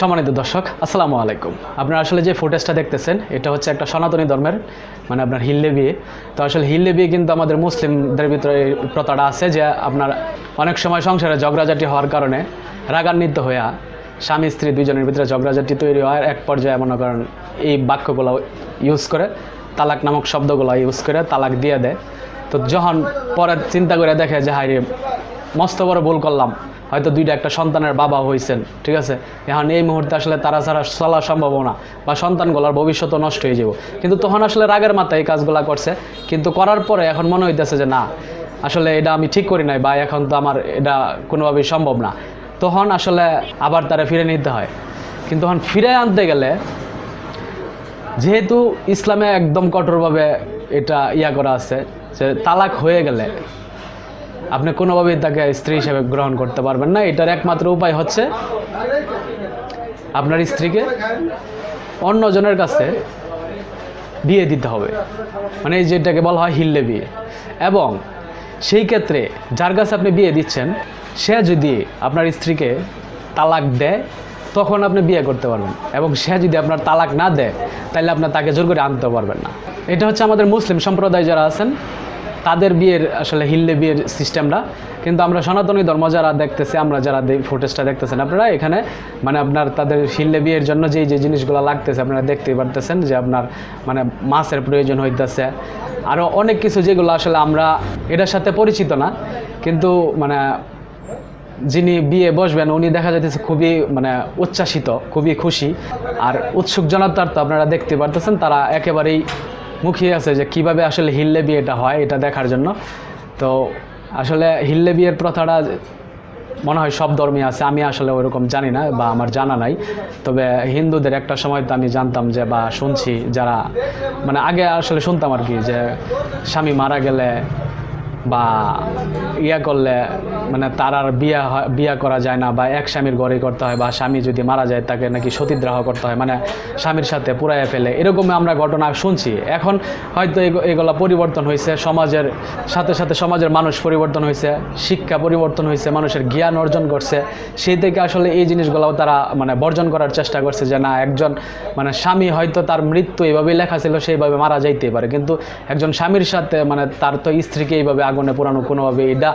সম্মানিত দর্শক, আসসালামু আলাইকুম। আপনারা আসলে যে ফুটেজটা দেখতেছেন, এটা হচ্ছে একটা সনাতনী ধর্মের মানে আপনার হিল্লে বিয়ে। তো আসলে হিল্লে বিয়ে কিন্তু আমাদের মুসলিমদের ভিতরে এই প্রথাটা আছে যে আপনার অনেক সময় সংসারে ঝগড়াঝাটি হওয়ার কারণে রাগান্বিত হইয়া স্বামী, স্ত্রী দুজনের ভিতরে ঝগড়াঝাটি তৈরি হয়। এক পর্যায়ে মনে করেন এই বাক্যগুলো ইউজ করে, তালাক নামক শব্দগুলো ইউজ করে, তালাক দিয়ে দেয়। তো যখন পরে চিন্তা করে দেখে যে হাই মস্ত বড় ভুল করলাম। হয়তো দুইটা একটা সন্তানের বাবা হয়েছেন ঠিক আছে? এখন এই মুহূর্তে আসলে তারা ছাড়া চলা সম্ভব না, বা সন্তানগুলোর ভবিষ্যৎ নষ্ট হয়ে যাব। কিন্তু তখন আসলে রাগের মাথায় এই কাজগুলো করছে। কিন্তু করার পরে এখন মনে হইতেছে যে, না, আসলে এটা আমি ঠিক করি নাই, বা এখন তো আমার এটা কোনোভাবেই সম্ভব না। তখন আসলে আবার তারা ফিরে নিতে হয়। কিন্তু তখন ফিরে আনতে গেলে যেহেতু ইসলামে একদম কঠোরভাবে এটা ইয়া করা আছে, যে তালাক হয়ে গেলে আপনি কোনোভাবেই তাকে স্ত্রী হিসেবে গ্রহণ করতে পারবেন না। এটার একমাত্র উপায় হচ্ছে আপনার স্ত্রীকে অন্যজনের কাছে বিয়ে দিতে হবে। মানে এই যেটাকে বলা হয় হিল্লে বিয়ে। এবং সেই ক্ষেত্রে যার কাছে আপনি বিয়ে দিচ্ছেন, সে যদি আপনার স্ত্রীকে তালাক দেয়, তখন আপনি বিয়ে করতে পারবেন। এবং সে যদি আপনার তালাক না দেয় তাহলে আপনার তাকে জোর করে আনতে পারবেন না। এটা হচ্ছে আমাদের মুসলিম সম্প্রদায় যারা আছেন তাদের বিয়ের আসলে হিল্লে বিয়ের সিস্টেমটা। কিন্তু আমরা সনাতনী ধর্ম যারা দেখতেছি, আমরা যারা ফুটেজটা দেখতেছেন, আপনারা এখানে মানে আপনার তাদের হিল্লে বিয়ের জন্য যেই যে জিনিসগুলো লাগতেছে, আপনারা দেখতেই পারতেছেন যে আপনার মানে মাছের প্রয়োজন হইতেছে। আরও অনেক কিছু যেগুলো আসলে আমরা এটার সাথে পরিচিত না, কিন্তু মানে যিনি বিয়ে বসবেন, উনি দেখা যাইতেছে খুবই মানে উচ্ছ্বাসিত, খুবই খুশি। আর উৎসুক জনতার তো আপনারা দেখতে পারতেছেন, তারা একেবারেই মুখিয়ে আছে যে কীভাবে আসলে হিল্লে বিয়েটা হয় এটা দেখার জন্য। তো আসলে হিল্লে বিয়ের প্রথাটা মনে হয় সব ধর্মে আছে, আমি আসলে ওইরকম জানি না বা আমার জানা নাই। তবে হিন্দুদের একটা সময় তো আমি জানতাম যে বা শুনছি যারা মানে আগে আসলে শুনতাম আর কি যে স্বামী মারা গেলে বা ইয়া করলে মানে তার আর বিয়া বিয়া করা যায় না বা এক স্বামীর ঘরে করতে হয় বা স্বামী যদি মারা যায় তাকে নাকি সতীদ্রাহ করতে হয় মানে স্বামীর সাথে পুরাইয়া ফেলে। এরকম আমরা ঘটনা শুনছি। এখন হয়তো এগো- এগুলা পরিবর্তন হয়েছে সমাজের সাথে সাথে সমাজের মানুষ পরিবর্তন হয়েছে শিক্ষা পরিবর্তন হয়েছে মানুষের জ্ঞান অর্জন করছে। সেই থেকে আসলে এই জিনিসগুলোও তারা মানে বর্জন করার চেষ্টা করছে যে না, একজন মানে স্বামী হয়তো তার মৃত্যু এইভাবেই লেখা ছিল, সেইভাবে মারা যাইতেই পারে। কিন্তু একজন স্বামীর সাথে মানে তার তো স্ত্রীকে এইভাবে আগুনে পোড়ানো কোনোভাবে এটা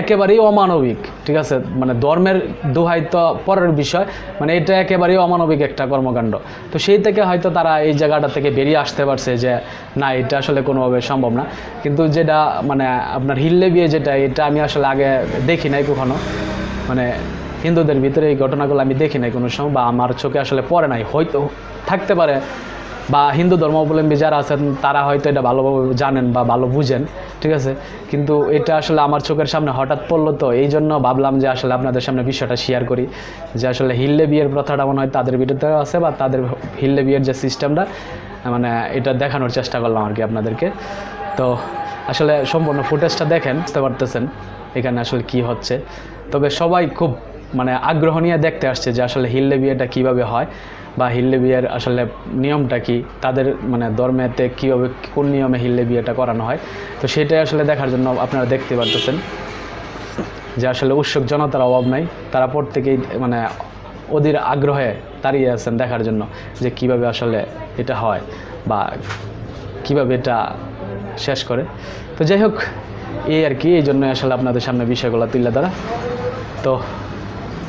একেবারেই অমানবিক, ঠিক আছে? মানে ধর্মের দোহাই তো পরের বিষয় মানে এটা একেবারেই অমানবিক একটা কর্মকাণ্ড। তো সেই থেকে হয়তো তারা এই জায়গাটা থেকে বেরিয়ে আসতে পারছে যে, না, এটা আসলে কোনোভাবে সম্ভব না। কিন্তু যেটা মানে আপনার হিল্লে বিয়ে যেটা, এটা আমি আসলে আগে দেখি নাই কখনো। মানে হিন্দুদের ভিতরে এই ঘটনাগুলো আমি দেখি নাই কোনো সময় বা আমার চোখে আসলে পড়ে নাই। হয়তো থাকতে পারে বা হিন্দু ধর্মাবলম্বী যারা আছেন, তারা হয়তো এটা ভালোভাবে জানেন বা ভালো বুঝেন, ঠিক আছে? কিন্তু এটা আসলে আমার চোখের সামনে হঠাৎ পড়ল তো, এই জন্য ভাবলাম যে আসলে আপনাদের সামনে বিষয়টা শেয়ার করি, যে আসলে হিল্লে বিয়ের প্রথাটা মনে হয় তাদের বিরুদ্ধে আছে বা তাদের হিল্লে বিয়ের যে সিস্টেমটা মানে এটা দেখানোর চেষ্টা করলাম আর কি আপনাদেরকে। তো আসলে সম্পূর্ণ ফুটেজটা দেখেন, বুঝতে পারতেছেন এখানে আসলে কি হচ্ছে। তবে সবাই খুব মানে আগ্রহ নিয়ে দেখতে আসছে যে আসলে হিল্লে বিয়েটা কীভাবে হয় বা হিল্লে বিয়ের আসলে নিয়মটা কি, তাদের মানে ধর্মেতে কীভাবে কোন নিয়মে হিল্লে বিয়েটা করানো হয়। তো সেটাই আসলে দেখার জন্য আপনারা দেখতে পারতেছেন যে আসলে উৎসুক জনতার অভাব নাই, তারা প্রত্যেকেই মানে ওদের আগ্রহে দাঁড়িয়ে আছেন দেখার জন্য যে কীভাবে আসলে এটা হয় বা কীভাবে এটা শেষ করে। তো যাই হোক, এই আর কি, এই জন্য আসলে আপনাদের সামনে বিষয়গুলো তুলে ধরা। তো